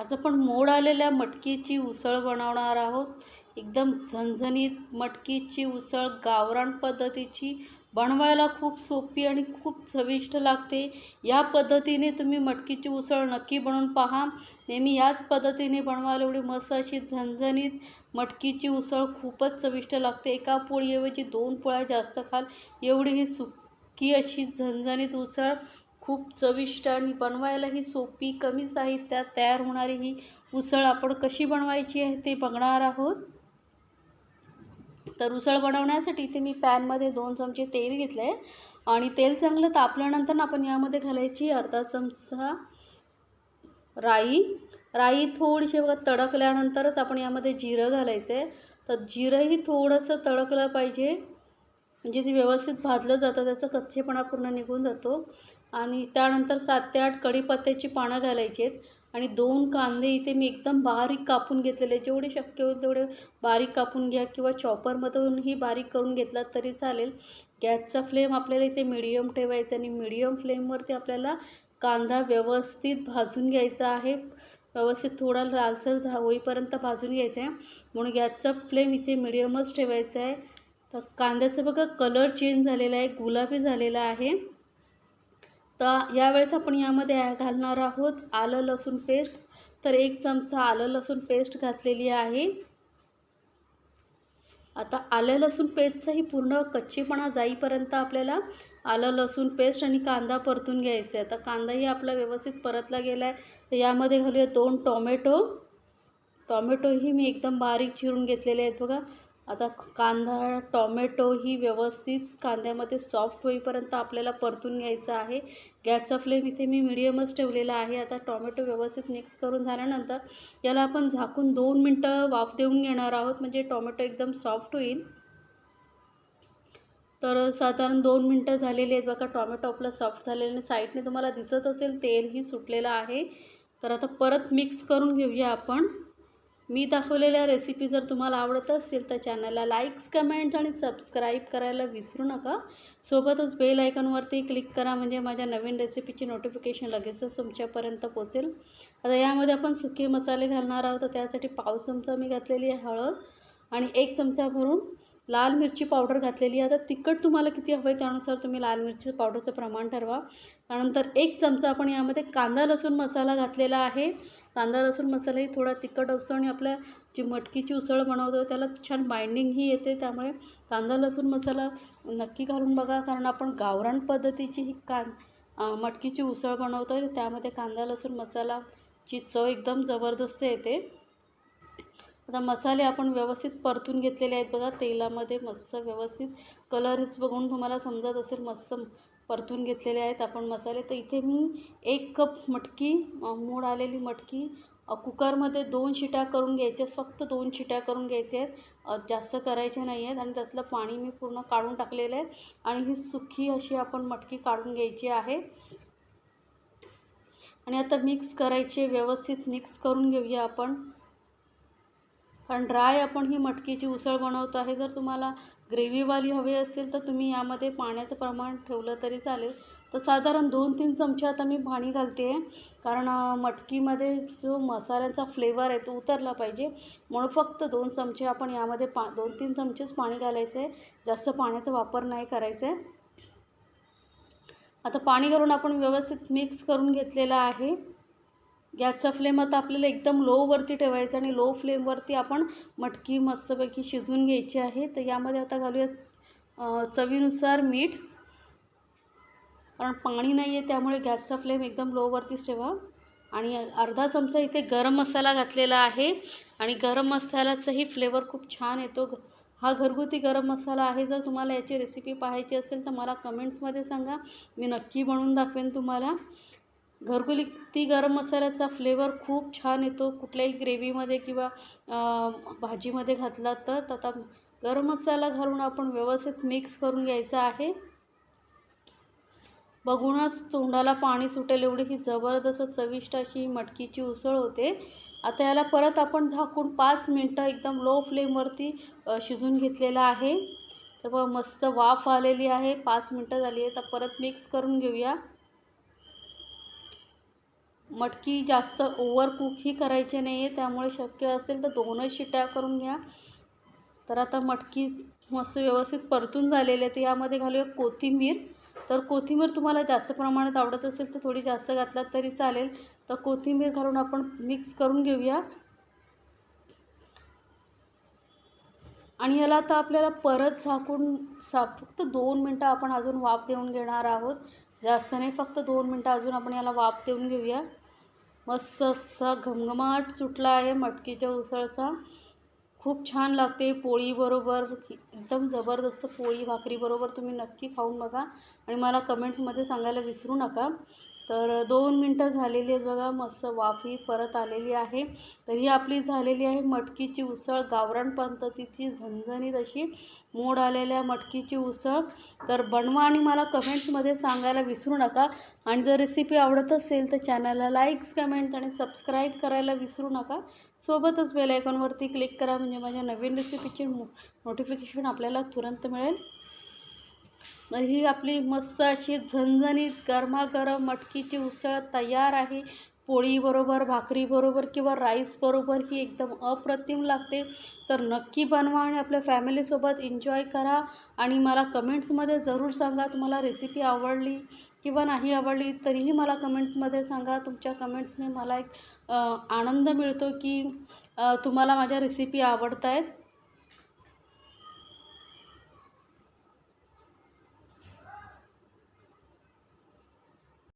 आज आपण मोड आलेल्या मटकीची उसळ बनवणार आहोत. एकदम झणझणीत मटकीची उसळ गावरान पद्धतीची बनवायला खूप सोपी आणि खूप चविष्ट लागते. या पद्धतीने तुम्ही मटकीची उसळ नक्की बनवून पहा. नेहमी याच पद्धतीने बनवायला एवढी मस्त अशी झणझणीत मटकीची उसळ खूपच चविष्ट लागते. एका पोळीऐवजी दोन पोळ्या जास्त खाल. एवढी ही सुकी अशी झणझणीत उसळ खूप चविष्ट आणि बनवायलाही सोपी कमी साहित्यात तयार होणारी ही उसळ आपण कशी बनवायची आहे ते बघणार आहोत. तर उसळ बनवण्यासाठी इथे मी पॅनमध्ये दोन चमचे तेल घेतलं आहे आणि तेल चांगलं तापल्यानंतर ना आपण यामध्ये घालायची अर्धा चमचा राई. राई थोडीशी बघा तडकल्यानंतरच आपण यामध्ये जिरं घालायचं आहे तर जिरंही थोडंसं तडकलं पाहिजे. म्हणजे ते व्यवस्थित भाजलं जातं त्याचा कच्चेपणा पूर्ण निघून जातो. आणि त्यानंतर सात ते आठ कढीपत्त्याची पानं घालायची आहेत. आणि दोन कांदे इथे मी एकदम बारीक कापून घेतलेले जेवढे शक्य होईल तेवढे बारीक कापून घ्या किंवा चॉपरमधूनही बारीक करून घेतलात तरी चालेल. गॅसचा फ्लेम आपल्याला इथे मिडियम ठेवायचा आणि मिडियम फ्लेमवरती आपल्याला कांदा व्यवस्थित भाजून घ्यायचा आहे. व्यवस्थित थोडा लालसर झा होईपर्यंत भाजून घ्यायचा आहे. म्हणून गॅसचा फ्लेम इथे मिडियमच ठेवायचा आहे. तर कांद्याचा बघा कलर चेंज झालेला आहे. गुलाबी झालेला आहे. तर यावेळेस आपण यामध्ये घालणार आहोत आलं लसूण पेस्ट. तर एक चमचा आलं लसूण पेस्ट घातलेली आहे. आता आलं लसूण पेस्टचाही पूर्ण कच्चेपणा जाईपर्यंत आपल्याला आलं लसूण पेस्ट आणि कांदा परतून घ्यायचा आहे. आता कांदाही आपला व्यवस्थित परतला गेला आहे तर यामध्ये घालूया दोन टॉमॅटो. टॉमॅटोही मी एकदम बारीक चिरून घेतलेले आहेत बघा. आता कांदा टॉमॅटो ही व्यवस्थित कांद्यामध्ये सॉफ्ट होईपर्यंत आपल्याला परतून घ्यायचं आहे. गॅसचा फ्लेम इथे मी मिडियमच ठेवलेला आहे. आता टॉमॅटो व्यवस्थित मिक्स करून झाल्यानंतर याला आपण झाकून दोन मिनटं वाफ देऊन घेणार आहोत. म्हणजे टॉमॅटो एकदम सॉफ्ट होईल. तर साधारण दोन मिनटं झालेली आहेत बघा. टॉमॅटो आपला सॉफ्ट झालेलं आणि साईडने तुम्हाला दिसत असेल तेलही सुटलेलं आहे. तर आता परत मिक्स करून घेऊया आपण. मी दाखवलेल्या रेसिपी जर तुम्हाला आवडत असतील तर चॅनलला लाईक्स कमेंट्स आणि सबस्क्राईब करायला विसरू नका. सोबतच बेल आयकॉनवरती क्लिक करा म्हणजे माझ्या नवीन रेसिपीची नोटिफिकेशन लगेचच तुमच्यापर्यंत पोचेल आता यामध्ये आपण सुके मसाले घालणार आहोत. तर त्यासाठी पाव चमचा मी घातलेली आहे हळद आणि एक चमचा भरून लाल मिरची पावडर घातलेली आहे. आता तिखट तुम्हाला किती हवं आहे त्यानुसार तुम्ही लाल मिरची पावडरचं प्रमाण ठरवा. त्यानंतर एक चमचा आपण यामध्ये कांदा लसूण मसाला घातलेला आहे. कांदा लसूण मसालाही थोडा तिखट असतो आणि आपल्या जी मटकीची उसळ बनवतो त्याला छान बाइंडिंगही येते. त्यामुळे कांदा लसूण मसाला नक्की घालून बघा. कारण आपण गावरान पद्धतीची ही कां मटकीची उसळ बनवतो आहे त्यामध्ये कांदा लसूण मसालाची चव एकदम जबरदस्त येते. आता मसाले आपण व्यवस्थित परतून घेतलेले आहेत बघा तेलामध्ये मस्त व्यवस्थित कलरच बघून तुम्हाला समजत असेल मस्त परतून घेतलेले आहेत आपण मसाले. तर इथे मी एक कप मटकी मूड आलेली मटकी कुकरमध्ये दोन शिट्या करून घ्यायच्या फक्त दोन शिट्या करून घ्यायच्या आहेत. जास्त करायच्या नाही आहेत आणि त्यातलं पाणी मी पूर्ण काढून टाकलेलं आहे आणि ही सुखी अशी आपण मटकी काढून घ्यायची आहे. आणि आता मिक्स करायचे व्यवस्थित मिक्स करून घेऊया आपण. कारण ड्राय आपण ही मटकीची उसळ बनवतो आहे. जर तुम्हाला ग्रेव्हीवाली हवी असेल तर तुम्ही यामध्ये पाण्याचं प्रमाण ठेवलं तरी चालेल. तर साधारण दोन तीन चमचे आता मी पाणी घालते. आहे कारण मटकीमध्ये जो मसाल्याचा फ्लेवर आहे तो उतरला पाहिजे. म्हणून फक्त दोन चमचे आपण यामध्ये पा दोन तीन चमचेच पाणी घालायचं. आहे जास्त पाण्याचा वापर नाही करायचा. आहे आता पाणी घालून आपण व्यवस्थित मिक्स करून घेतलेला आहे. गॅसचा फ्लेम आता आपल्याला एकदम लोवरती ठेवायचा आणि लो फ्लेमवरती आपण मटकी मस्तपैकी शिजवून घ्यायची आहे. तर यामध्ये आता घालूया चवीनुसार मीठ. कारण पाणी नाही आहे त्यामुळे गॅसचा फ्लेम एकदम लोवरतीच ठेवा. आणि अर्धा चमचा इथे गरम मसाला घातलेला आहे. आणि गरम मसाल्याचाही फ्लेवर खूप छान येतो. हा घरगुती गरम मसाला आहे. जर तुम्हाला याची रेसिपी पाहायची असेल तर मला कमेंट्समध्ये सांगा. मी नक्की बनवून दाखवेन तुम्हाला. घरगुती ती गरम मसाल्याचा फ्लेवर खूप छान येतो. कुठल्याही ग्रेव्हीमध्ये किंवा भाजीमध्ये घातला तर आता गरम मसाला घालून आपण व्यवस्थित मिक्स करून घ्यायचा आहे. बघूनच तोंडाला पाणी सुटेल एवढी ही जबरदस्त चविष्ट अशी मटकीची उसळ होते. आता याला परत आपण झाकून पाच मिनटं एकदम लो फ्लेमवरती शिजून घेतलेलं आहे. तर मस्त वाफ आलेली आहे. पाच मिनटं झाली आहे तर परत मिक्स करून घेऊया. मटकी जास्त ओव्हरकुकही करायची नाही आहे त्यामुळे शक्य असेल तर दोनच शिट्या करून घ्या. तर आता मटकी मस्त व्यवस्थित परतून झालेली आहे. तर यामध्ये घालूया कोथिंबीर. तर कोथिंबीर तुम्हाला जास्त प्रमाणात आवडत असेल तर थोडी जास्त घातलात तरी चालेल. तर कोथिंबीर घालून आपण मिक्स करून घेऊया. आणि याला आता आपल्याला परत झाकून सा फक्त दोन मिनटं आपण अजून वाफ देऊन घेणार आहोत. जास्त नाही फक्त दोन मिनटं अजून आपण याला वाफ देऊन घेऊया. मस्त असा घमघमाट सुटला आहे मटकीच्या उसळचा. खूप छान लागते पोळीबरोबर एकदम जबरदस्त पोळी भाकरीबरोबर तुम्ही नक्की खाऊन बघा आणि मला कमेंट्समध्ये सांगायला विसरू नका. तर दोन मिनटं झालेली आहेत बघा मस्त वाफी परत आलेली आहे. तर ही आपली झालेली आहे मटकीची उसळ गावरान पद्धतीची झणझणीत अशी मोड आलेल्या मटकीची उसळ. तर बनवा आणि मला कमेंट्समध्ये सांगायला विसरू नका. आणि जर रेसिपी आवडत असेल तर चॅनलला लाईक्स कमेंट्स आणि सबस्क्राईब करायला विसरू नका. सोबतच बेल आयकॉनवरती क्लिक करा म्हणजे माझ्या नवीन रेसिपीची नोटिफिकेशन आपल्याला तुरंत मिळेल. ही आपली मस्त अशी झणझणीत गरमागरम मटकीची उसळ तयार आहे. पोळीबरोबर भाकरीबरोबर किंवा राईसबरोबर ही एकदम अप्रतिम लागते. तर नक्की बनवा आणि आपल्या फॅमिलीसोबत एन्जॉय करा. आणि मला कमेंट्समध्ये जरूर सांगा तुम्हाला रेसिपी आवडली किंवा नाही आवडली तरीही मला कमेंट्समध्ये सांगा. तुमच्या कमेंट्सने मला एक आनंद मिळतो की तुम्हाला माझ्या रेसिपी आवडत आहेत